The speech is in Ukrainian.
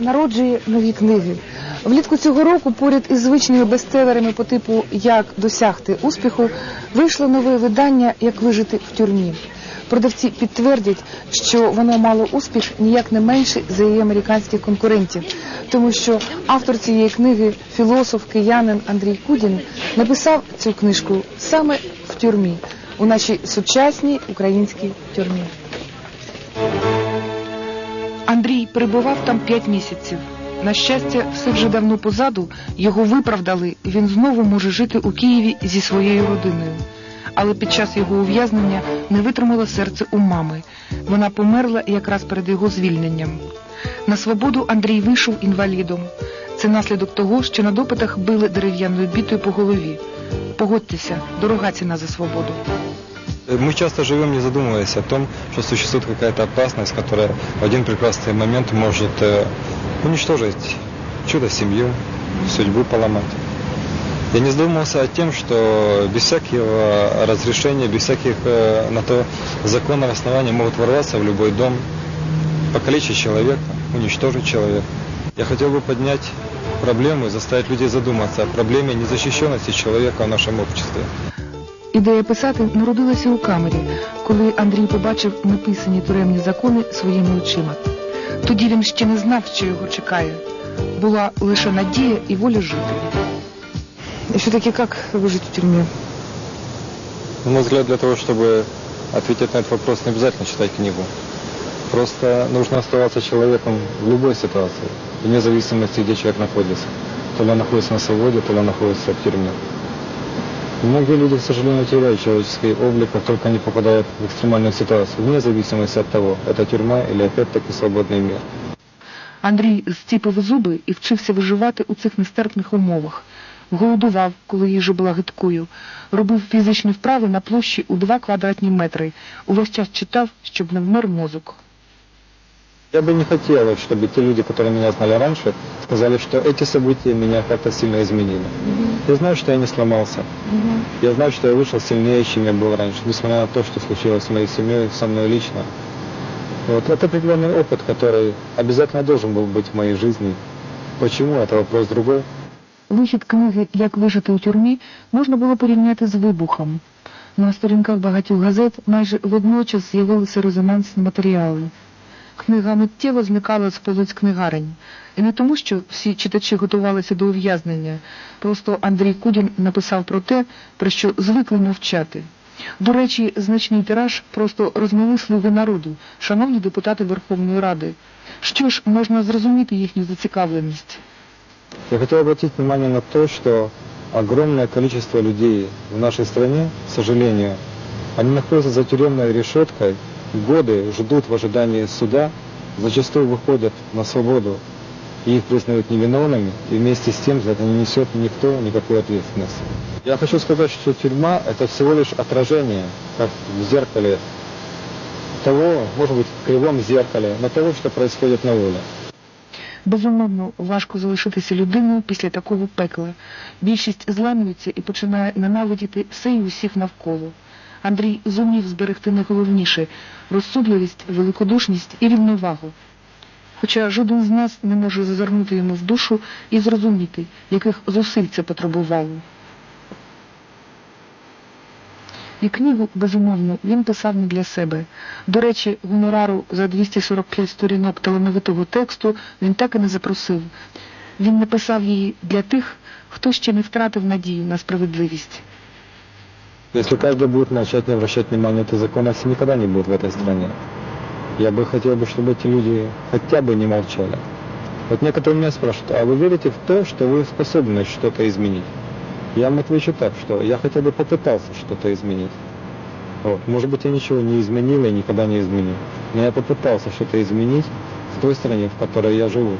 народжує нові книги. Влітку цього року поряд із звичними бестселерами по типу Як досягти успіху вийшло нове видання Як вижити в тюрмі. Продавці підтвердять, що воно мало успіх ніяк не менше за її американських конкурентів, тому що автор цієї книги, філософ киянин Андрій Кудін, написав цю книжку саме в тюрмі, у нашій сучасній українській тюрмі. Андрій перебував там п'ять місяців. На щастя, все вже давно позаду, його виправдали, і він знову може жити у Києві зі своєю родиною. Але під час його ув'язнення не витримало серце у мами. Вона померла якраз перед його звільненням. На свободу Андрій вийшов інвалідом. Це наслідок того, що на допитах били дерев'яною бітою по голові. Погодьтеся, дорога ціна за свободу. Мы часто живем, не задумываясь о том, что существует какая-то опасность, которая в один прекрасный момент может э, уничтожить чудо семью, судьбу поломать. Я не задумывался о тем, что без всякого разрешения, без всяких э, на то законных оснований могут ворваться в любой дом, покалечить человека, уничтожить человека. Я хотел бы поднять проблему и заставить людей задуматься о проблеме незащищенности человека в нашем обществе. Ідея писати народилася у камері, коли Андрій побачив написані тюремні закони своїми очима. Тоді він ще не знав, що його чекає. Була лише надія і воля жити. І все-таки як вижити в тюрмі? На мой взгляд, для того, чтобы ответить на этот вопрос, не обязательно читать книгу. Просто нужно оставаться человеком в любой ситуации, вне зависимости, где человек находится. То ли он находится на свободе, то ли он находится в тюрьме. Многие люди, к сожалению, теряют человеческий облик, как только они попадают в экстремальную ситуацию, вне зависимости от того, это тюрьма или опять-таки свободный мир. Андрій зціпив зуби і вчився виживати у цих нестерпних умовах. Голодував, коли їжа була гидкою, робив фізичні вправи на площі у два квадратні метри. Увесь час читав, щоб не вмер мозок. Я бы не хотел, чтобы те люди, которые меня знали раньше, сказали, что эти события меня как-то сильно изменили. Я знаю, что я не сломался. Я знаю, что я вышел сильнее, чем я был раньше, несмотря на то, что случилось с моей семьей, со мной лично. Вот. Это определенный опыт, который обязательно должен был быть в моей жизни. Почему? Это вопрос другой. Вихід книги Як вижити у тюрмі можна було порівняти з вибухом. На сторінках багатьох газет майже водночас з'явилися резонансні матеріали. Книга миттєво зникала з полиць книгарень. І не тому, що всі читачі готувалися до ув'язнення. Просто Андрій Кудін написав про те, про що звикли мовчати. До речі, значний тираж просто розмили слуги народу, шановні депутати Верховної Ради. Що ж, можна зрозуміти їхню зацікавленість. Я хотел обратить внимание на то, что огромное количество людей в нашей стране, к сожалению, они находятся за тюремной решеткой, годы ждут в ожидании суда, зачастую выходят на свободу, и их признают невиновными, и вместе с тем за это не несет никто никакой ответственности. Я хочу сказать, что тюрьма – это всего лишь отражение, как в зеркале, того, может быть, в кривом зеркале, но того, что происходит на воле. Безумовно, важко залишитися людиною після такого пекла. Більшість зламується і починає ненавидіти все і усіх навколо. Андрій зумів зберегти найголовніше розсудливість, великодушність і рівновагу. Хоча жоден з нас не може зазирнути йому в душу і зрозуміти, яких зусиль це потребувало. І книгу, безумовно, він писав не для себе. До речі, гонорару за 245 сторінок талановитого тексту він так і не запросив. Він написав її для тих, хто ще не втратив надію на справедливість. Если каждый будет начать обращать внимания, то законности никогда не будет в этой стране. Я бы хотел, бы, чтобы эти люди хотя бы не молчали. Вот некоторые меня спрашивают, а вы верите в то, что вы способны что-то изменить? Я вам отвечу так, что я хотя бы попытался что-то изменить. Вот. Может быть, я ничего не изменил и никогда не изменю. Но я попытался что-то изменить в той стране, в которой я живу.